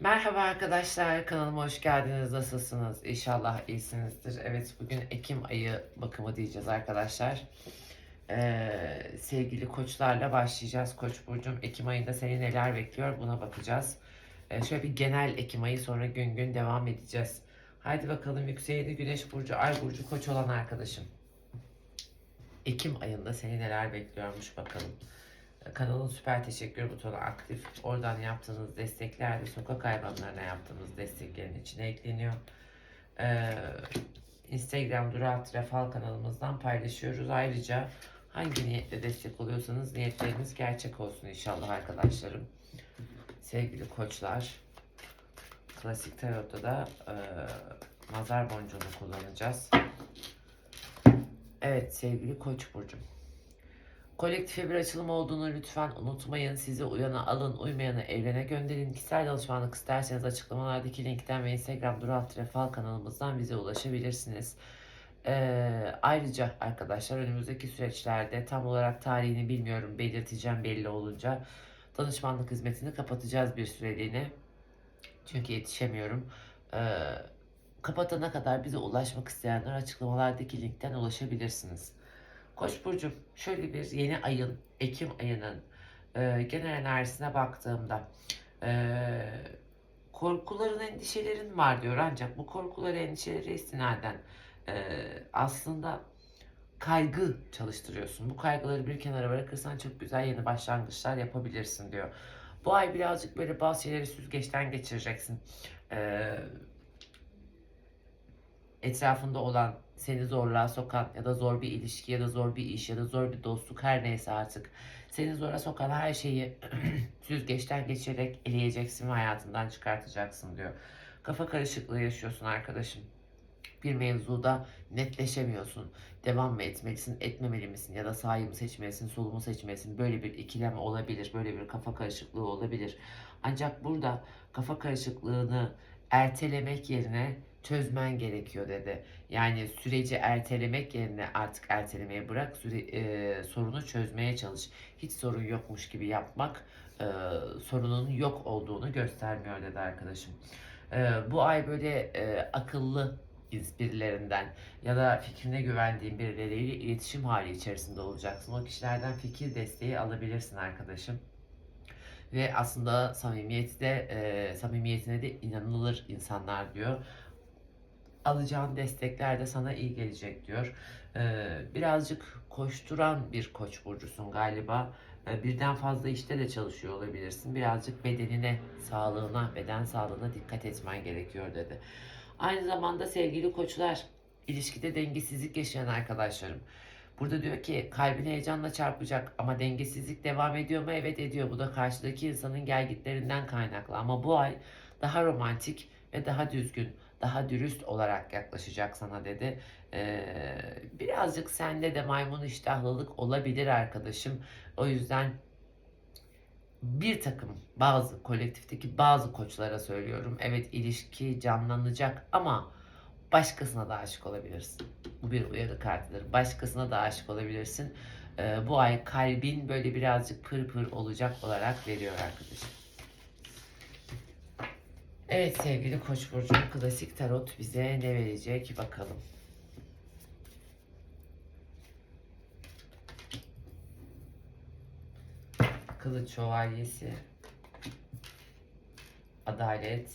Merhaba arkadaşlar, kanalıma hoş geldiniz. Nasılsınız? İnşallah iyisinizdir. Evet, bugün Ekim ayı bakımı diyeceğiz arkadaşlar. Ee, sevgili koçlarla başlayacağız. Koç burcum Ekim ayında seni neler bekliyor buna bakacağız. Ee, şöyle bir genel Ekim ayı sonra gün gün devam edeceğiz. Haydi bakalım yükseğini Güneş burcu, Ay burcu Koç olan arkadaşım. Ekim ayında seni neler bekliyormuş bakalım. Kanalın süper teşekkür butonu aktif. Oradan yaptığınız destekler de sokak hayvanlarına yaptığımız desteklerin içine ekleniyor. Ee, Instagram Durat Refal kanalımızdan paylaşıyoruz. Ayrıca hangi niyetle destek oluyorsanız niyetleriniz gerçek olsun inşallah arkadaşlarım. Sevgili koçlar. Klasik Tarot'ta da e, nazar boncuğunu kullanacağız. Evet sevgili Koç burcum. Kolektife bir açılım olduğunu lütfen unutmayın. Sizi uyana alın, uymayanı evrene gönderin. Kişisel danışmanlık isterseniz açıklamalardaki linkten ve Instagram Durat Refal kanalımızdan bize ulaşabilirsiniz. Ee, ayrıca arkadaşlar önümüzdeki süreçlerde tam olarak tarihini bilmiyorum belirteceğim belli olunca danışmanlık hizmetini kapatacağız bir süreliğine. Çünkü yetişemiyorum. Ee, kapatana kadar bize ulaşmak isteyenler açıklamalardaki linkten ulaşabilirsiniz. Koç burcum şöyle bir yeni ayın Ekim ayının e, genel enerjisine baktığımda e, korkuların endişelerin var diyor ancak bu korkuları endişeleri istinaden e, aslında kaygı çalıştırıyorsun. Bu kaygıları bir kenara bırakırsan çok güzel yeni başlangıçlar yapabilirsin diyor. Bu ay birazcık böyle bazı şeyleri süzgeçten geçireceksin. Ee, etrafında olan seni zorluğa sokan ya da zor bir ilişki ya da zor bir iş ya da zor bir dostluk her neyse artık seni zora sokan her şeyi süzgeçten geçirerek eleyeceksin ve hayatından çıkartacaksın diyor. Kafa karışıklığı yaşıyorsun arkadaşım. Bir mevzuda netleşemiyorsun. Devam mı etmelisin, etmemeli misin ya da sağı mı seçmelisin, solu mu seçmelisin? Böyle bir ikilem olabilir, böyle bir kafa karışıklığı olabilir. Ancak burada kafa karışıklığını ertelemek yerine çözmen gerekiyor dedi. Yani süreci ertelemek yerine artık ertelemeye bırak, süre, e, sorunu çözmeye çalış. Hiç sorun yokmuş gibi yapmak e, sorunun yok olduğunu göstermiyor dedi arkadaşım. E, bu ay böyle e, akıllı birilerinden ya da fikrine güvendiğin birileriyle iletişim hali içerisinde olacaksın. O kişilerden fikir desteği alabilirsin arkadaşım. Ve aslında samimiyeti de, e, samimiyetine de inanılır insanlar diyor alacağın destekler de sana iyi gelecek diyor. Ee, birazcık koşturan bir koç burcusun galiba. Ee, birden fazla işte de çalışıyor olabilirsin. Birazcık bedenine, sağlığına, beden sağlığına dikkat etmen gerekiyor dedi. Aynı zamanda sevgili koçlar, ilişkide dengesizlik yaşayan arkadaşlarım. Burada diyor ki kalbin heyecanla çarpacak ama dengesizlik devam ediyor mu? Evet ediyor. Bu da karşıdaki insanın gelgitlerinden kaynaklı. Ama bu ay daha romantik ve daha düzgün, daha dürüst olarak yaklaşacak sana dedi. Ee, birazcık sende de maymun iştahlılık olabilir arkadaşım. O yüzden bir takım bazı kolektifteki bazı koçlara söylüyorum. Evet ilişki canlanacak ama başkasına da aşık olabilirsin. Bu bir uyarı kartıdır. Başkasına da aşık olabilirsin. Ee, bu ay kalbin böyle birazcık pır pır olacak olarak veriyor arkadaşım. Evet sevgili Koç burcu klasik tarot bize ne verecek bakalım. Kılıç şövalyesi. Adalet.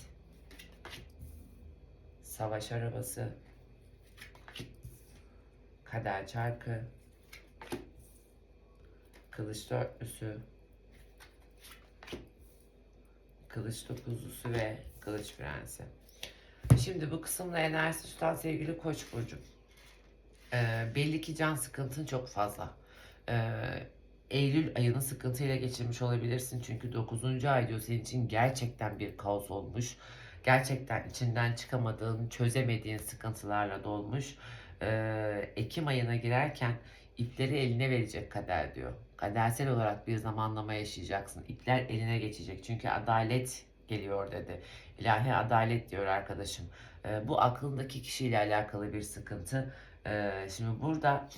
Savaş arabası. Kader çarkı. Kılıç dörtlüsü. Kılıç dokuzlusu ve Kılıç Prensi. Şimdi bu kısımda enerjisi tutan sevgili Koç burcu. Ee, belli ki can sıkıntın çok fazla. Ee, Eylül ayını sıkıntıyla geçirmiş olabilirsin. Çünkü 9. ay diyor senin için gerçekten bir kaos olmuş. Gerçekten içinden çıkamadığın, çözemediğin sıkıntılarla dolmuş. Ee, Ekim ayına girerken ipleri eline verecek kader diyor. Kadersel olarak bir zamanlama yaşayacaksın. İpler eline geçecek. Çünkü adalet geliyor dedi. İlahi adalet diyor arkadaşım. Ee, bu aklındaki kişiyle alakalı bir sıkıntı. Ee, şimdi burada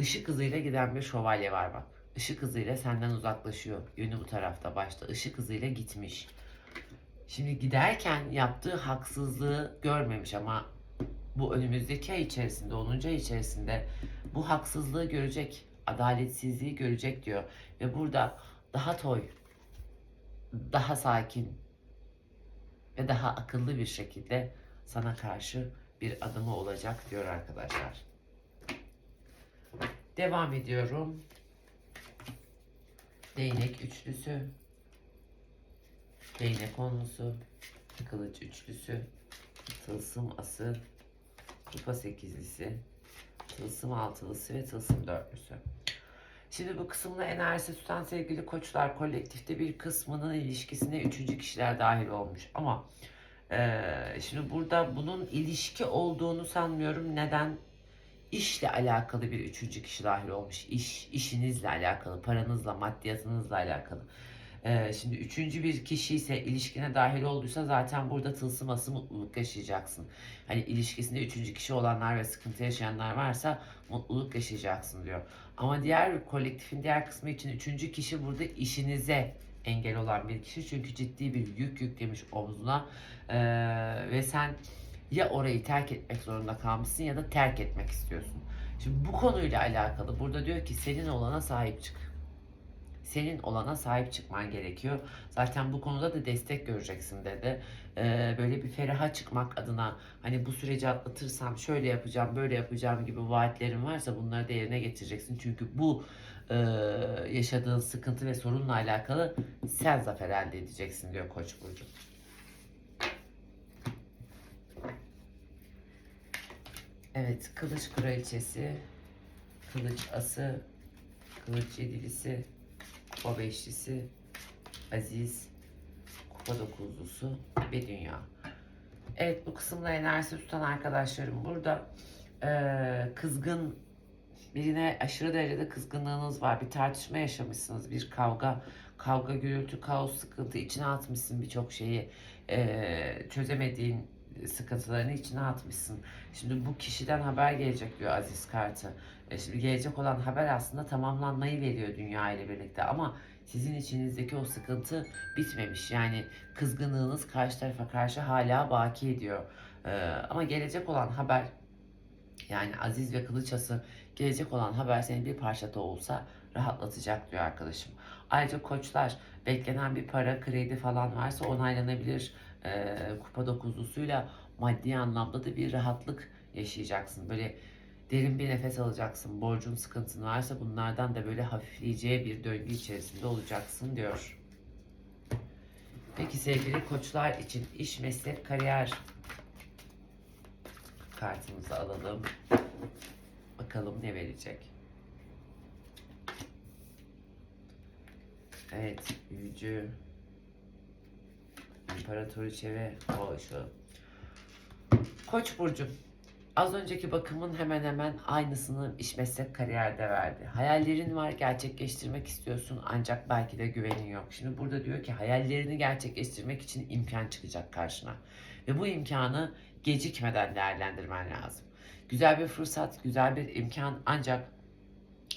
ışık hızıyla giden bir şövalye var bak. Işık hızıyla senden uzaklaşıyor. Yönü bu tarafta başta. Işık hızıyla gitmiş. Şimdi giderken yaptığı haksızlığı görmemiş ama bu önümüzdeki ay içerisinde, 10. ay içerisinde bu haksızlığı görecek, adaletsizliği görecek diyor. Ve burada daha toy, daha sakin ve daha akıllı bir şekilde sana karşı bir adımı olacak diyor arkadaşlar. Devam ediyorum. Değnek üçlüsü. Değnek onlusu. Kılıç üçlüsü. Tılsım ası. Kupa sekizlisi. Tılsım altılısı ve tılsım dörtlüsü. Şimdi bu kısımda enerjisi tutan sevgili koçlar kolektifte bir kısmının ilişkisine üçüncü kişiler dahil olmuş. Ama eee, şimdi burada bunun ilişki olduğunu sanmıyorum. Neden? İşle alakalı bir üçüncü kişi dahil olmuş. İş, işinizle alakalı, paranızla, maddiyatınızla alakalı. Ee, şimdi üçüncü bir kişi ise ilişkine dahil olduysa zaten burada tılsıması mutluluk yaşayacaksın. Hani ilişkisinde üçüncü kişi olanlar ve sıkıntı yaşayanlar varsa mutluluk yaşayacaksın diyor. Ama diğer kolektifin diğer kısmı için üçüncü kişi burada işinize engel olan bir kişi. Çünkü ciddi bir yük yüklemiş omzuna Ee, ve sen ya orayı terk etmek zorunda kalmışsın ya da terk etmek istiyorsun. Şimdi bu konuyla alakalı burada diyor ki senin olana sahip çık. Senin olana sahip çıkman gerekiyor. Zaten bu konuda da destek göreceksin dedi. Ee, böyle bir feraha çıkmak adına hani bu süreci atlatırsam şöyle yapacağım, böyle yapacağım gibi vaatlerin varsa bunları da yerine getireceksin. Çünkü bu e, yaşadığın sıkıntı ve sorunla alakalı sen zafer elde edeceksin diyor Koç burcu. Evet, kılıç kraliçesi, kılıç ası, kılıç yedilisi, kupa beşlisi, aziz, kupa dokuzlusu ve dünya. Evet, bu kısımda enerjisi tutan arkadaşlarım burada eee, kızgın birine aşırı derecede kızgınlığınız var. Bir tartışma yaşamışsınız, bir kavga, kavga, gürültü, kaos, sıkıntı içine atmışsın birçok şeyi. Eee, çözemediğin sıkıntılarını içine atmışsın. Şimdi bu kişiden haber gelecek diyor Aziz Kartı. E şimdi gelecek olan haber aslında tamamlanmayı veriyor dünya ile birlikte ama sizin içinizdeki o sıkıntı bitmemiş. Yani kızgınlığınız karşı tarafa karşı hala baki ediyor. Ee, ama gelecek olan haber yani Aziz ve Kılıçası gelecek olan haber seni bir parça da olsa rahatlatacak diyor arkadaşım. Ayrıca koçlar beklenen bir para kredi falan varsa onaylanabilir. Ee, kupa dokuzlusuyla maddi anlamda da bir rahatlık yaşayacaksın. Böyle derin bir nefes alacaksın. Borcun sıkıntın varsa bunlardan da böyle hafifleyeceği bir döngü içerisinde olacaksın diyor. Peki sevgili koçlar için iş, meslek, kariyer kartımızı alalım. Bakalım ne verecek. Evet, büyücü, imparatoriçe ve boğuşu. Koç burcu. Az önceki bakımın hemen hemen aynısını iş meslek kariyerde verdi. Hayallerin var, gerçekleştirmek istiyorsun ancak belki de güvenin yok. Şimdi burada diyor ki hayallerini gerçekleştirmek için imkan çıkacak karşına. Ve bu imkanı gecikmeden değerlendirmen lazım. Güzel bir fırsat, güzel bir imkan ancak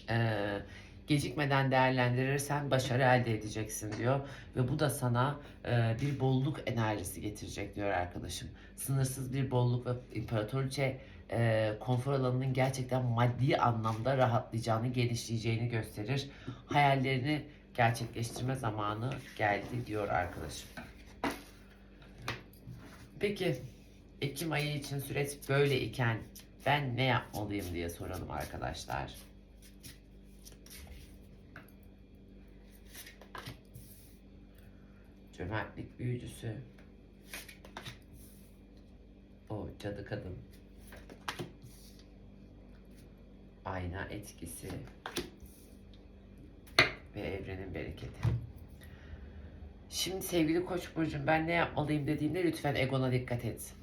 eee, gecikmeden değerlendirirsen başarı elde edeceksin diyor. Ve bu da sana eee, bir bolluk enerjisi getirecek diyor arkadaşım. Sınırsız bir bolluk ve imparatoriçe eee, konfor alanının gerçekten maddi anlamda rahatlayacağını, genişleyeceğini gösterir. Hayallerini gerçekleştirme zamanı geldi diyor arkadaşım. Peki Ekim ayı için süreç böyle iken ben ne yapmalıyım diye soralım arkadaşlar. Cömertlik büyücüsü. O cadı kadın. Ayna etkisi. Ve evrenin bereketi. Şimdi sevgili Koç burcum ben ne yapmalıyım dediğimde lütfen egona dikkat et.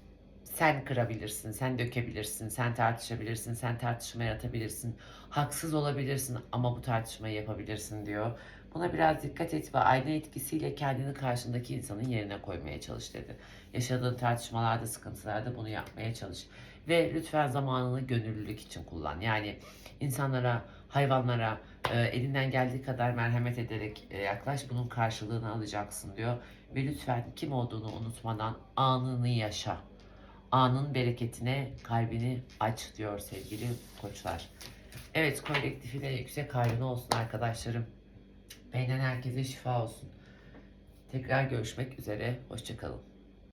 Sen kırabilirsin, sen dökebilirsin, sen tartışabilirsin, sen tartışma yaratabilirsin. Haksız olabilirsin ama bu tartışmayı yapabilirsin diyor. Buna biraz dikkat et ve ayna etkisiyle kendini karşındaki insanın yerine koymaya çalış dedi. Yaşadığın tartışmalarda, sıkıntılarda bunu yapmaya çalış. Ve lütfen zamanını gönüllülük için kullan. Yani insanlara Hayvanlara e, elinden geldiği kadar merhamet ederek e, yaklaş. Bunun karşılığını alacaksın diyor. Ve lütfen kim olduğunu unutmadan anını yaşa. Anın bereketine kalbini aç diyor sevgili koçlar. Evet kolektifine yüksek hayrına olsun arkadaşlarım. Benden herkese şifa olsun. Tekrar görüşmek üzere. Hoşçakalın.